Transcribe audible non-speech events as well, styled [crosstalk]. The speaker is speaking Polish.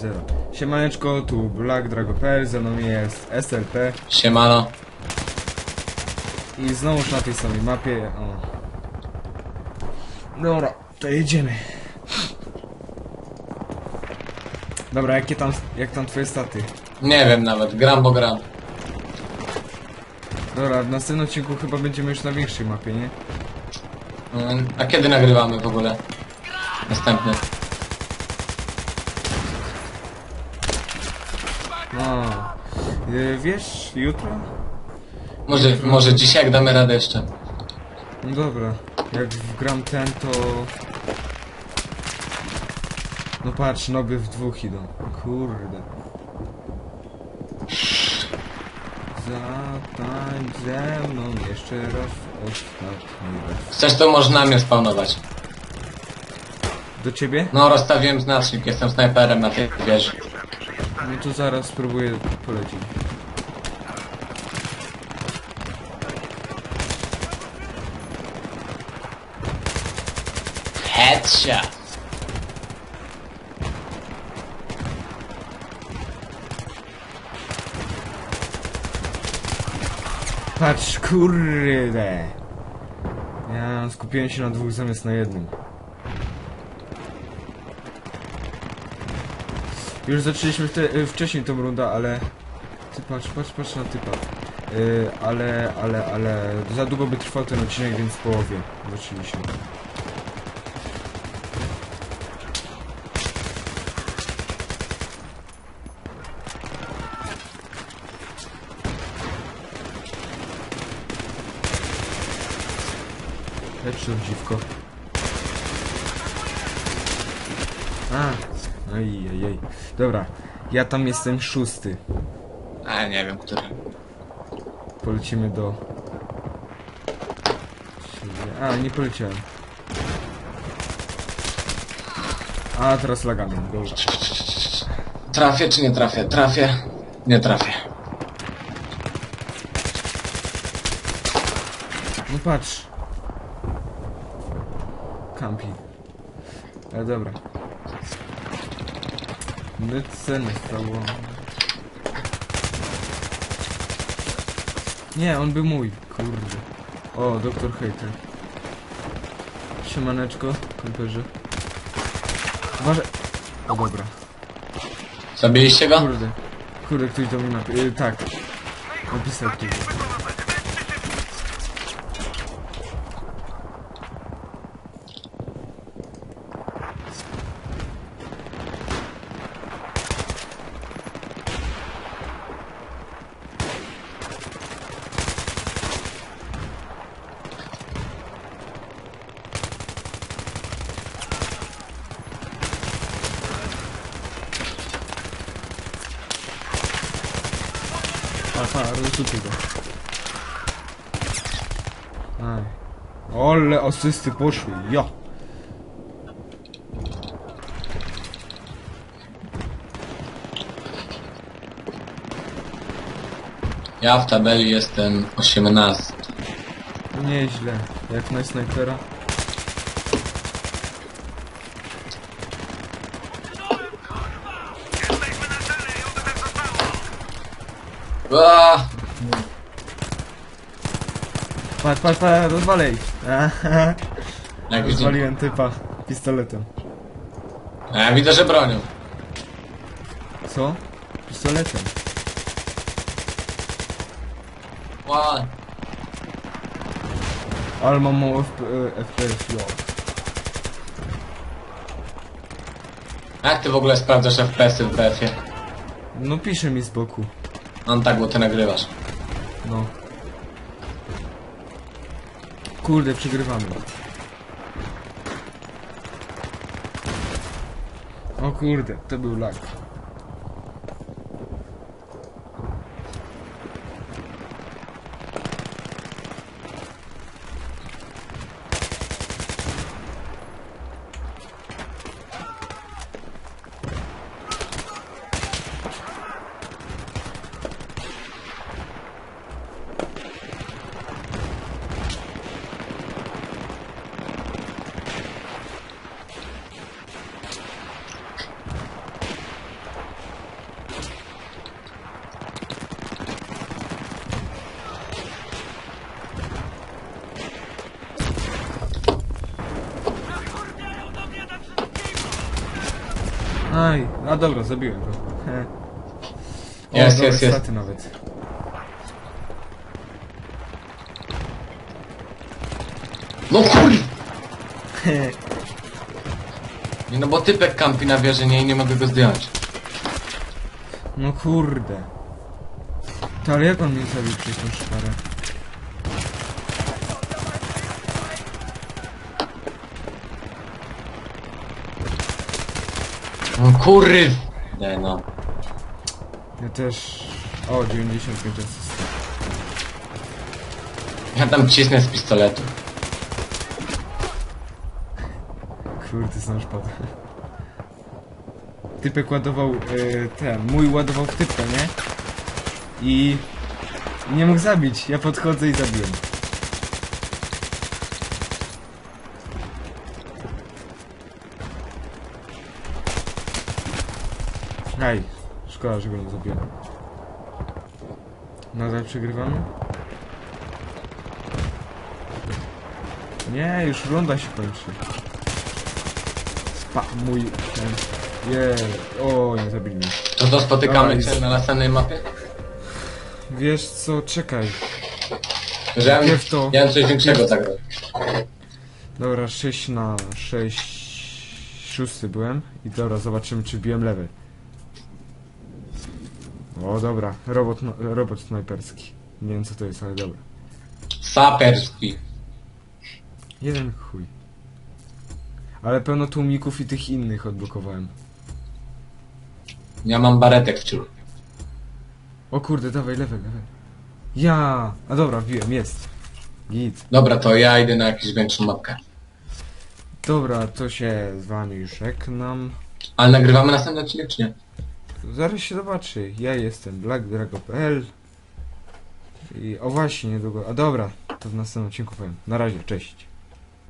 0. Siemaneczko, tu Black Drago.pl, ze mną jest SLP Siemano. i znowuż na tej samej mapie, o. Dobra, to jedziemy. Dobra, jakie tam, jak tam twoje staty? Nie wiem nawet, gram bo gram. Dobra, w następnym odcinku chyba będziemy już na większej mapie, nie? Mm, A kiedy nagrywamy w ogóle? Następny. No. Yy, wiesz, jutro? Może, może dzisiaj jak damy radę jeszcze. No dobra, jak wgram ten to... No patrz, noby w dwóch idą. Kurde. Zatańcz ze mną jeszcze raz ostatni raz. Chcesz to można mnie spawnować. Do ciebie? No rozstawiłem znacznik, jestem snajperem na tej wieży. No to zaraz spróbuję polecieć. Headshot. Patrz, kurde. Ja skupiłem się na dwóch zamiast na jednym. Już zaczęliśmy wte, y, wcześniej tą rundę, ale... Ty patrz, patrz, patrz na typa. Y, ale, ale, ale... Za długo by trwał ten odcinek, więc w połowie zaczęliśmy. Headshot dziwko. A, oj, oj, oj. Dobra, ja tam jestem szósty. A nie wiem, który. Polecimy do... A, nie poleciałem. A, teraz lagamy, dobra. Trafię czy nie trafię? Trafię. Nie trafię. No patrz. Kampi. Ale dobra. Myce nie stało. Nie, on był mój. Kurde. O, doktor Hater. Siemaneczko, komperze. Uważaj. O, dobra. Zabiliście go? Kurde. Kurde, ktoś do mnie napi... Yy, tak. Napisał ktoś. Aha, rozrzucił go. Aj. Ole asysty poszły, ja. Ja w tabeli jestem 18. Nieźle, jak na snajpera. Aaaa! Patrz, patrz, patrz, rozwalej. Aha, [laughs] Jak widzę. Rozwaliłem typa pistoletem. A ja widzę, że bronią. Co? Pistoletem. Ła. Ale mam mało FP, e, FPS, jo. Jak ty w ogóle sprawdzasz FPS-y w BF-ie? No pisze mi z boku. On tak, bo ty nagrywasz. No. Kurde, przegrywamy. O kurde, to był lag. Aj, a dobra, zabiłem go. He. O, Jest, dobre jest, jest. staty nawet. No kur... Nie no bo typek kampi na wieży, nie, i nie mogę go zdjąć. No kurde. To ale jak on mnie zabił przez tą szparę? No kurry... Nie no. Ja też... O, 95 asyst. Ja tam cisnę z pistoletu. Kurde, znam szpadę. Typek ładował y, ten, mój ładował w typka, nie? I nie mógł zabić. Ja podchodzę i zabiłem. Aj, szkoda, że go nie zabiłem. Nadal przegrywamy? Nie, już runda się kończy. Spa, mój ten. Je, o, nie zabili mnie. No to spotykamy cię na następnej mapie? Wiesz co, czekaj. Że ja, Pierw to- ja mam coś większego tak. Dobra, 6 na 6. Szósty byłem. I dobra, zobaczymy czy biłem level. O, dobra, robot, no- robot snajperski. Nie wiem co to jest, ale dobra. Saperski. Jeden chuj. Ale pełno tłumików i tych innych odblokowałem. Ja mam baretek wciul. O kurde, dawaj, level, level. Ja! A dobra, wbiłem, jest. Git. Dobra, to ja idę na jakąś większą mapkę. Dobra, to się z wami już żegnam. Ale nagrywamy następny odcinek, czy nie? Zaraz się zobaczy. Ja jestem blackdrago.pl I o właśnie, niedługo. A dobra, to w następnym odcinku powiem. Na razie, cześć.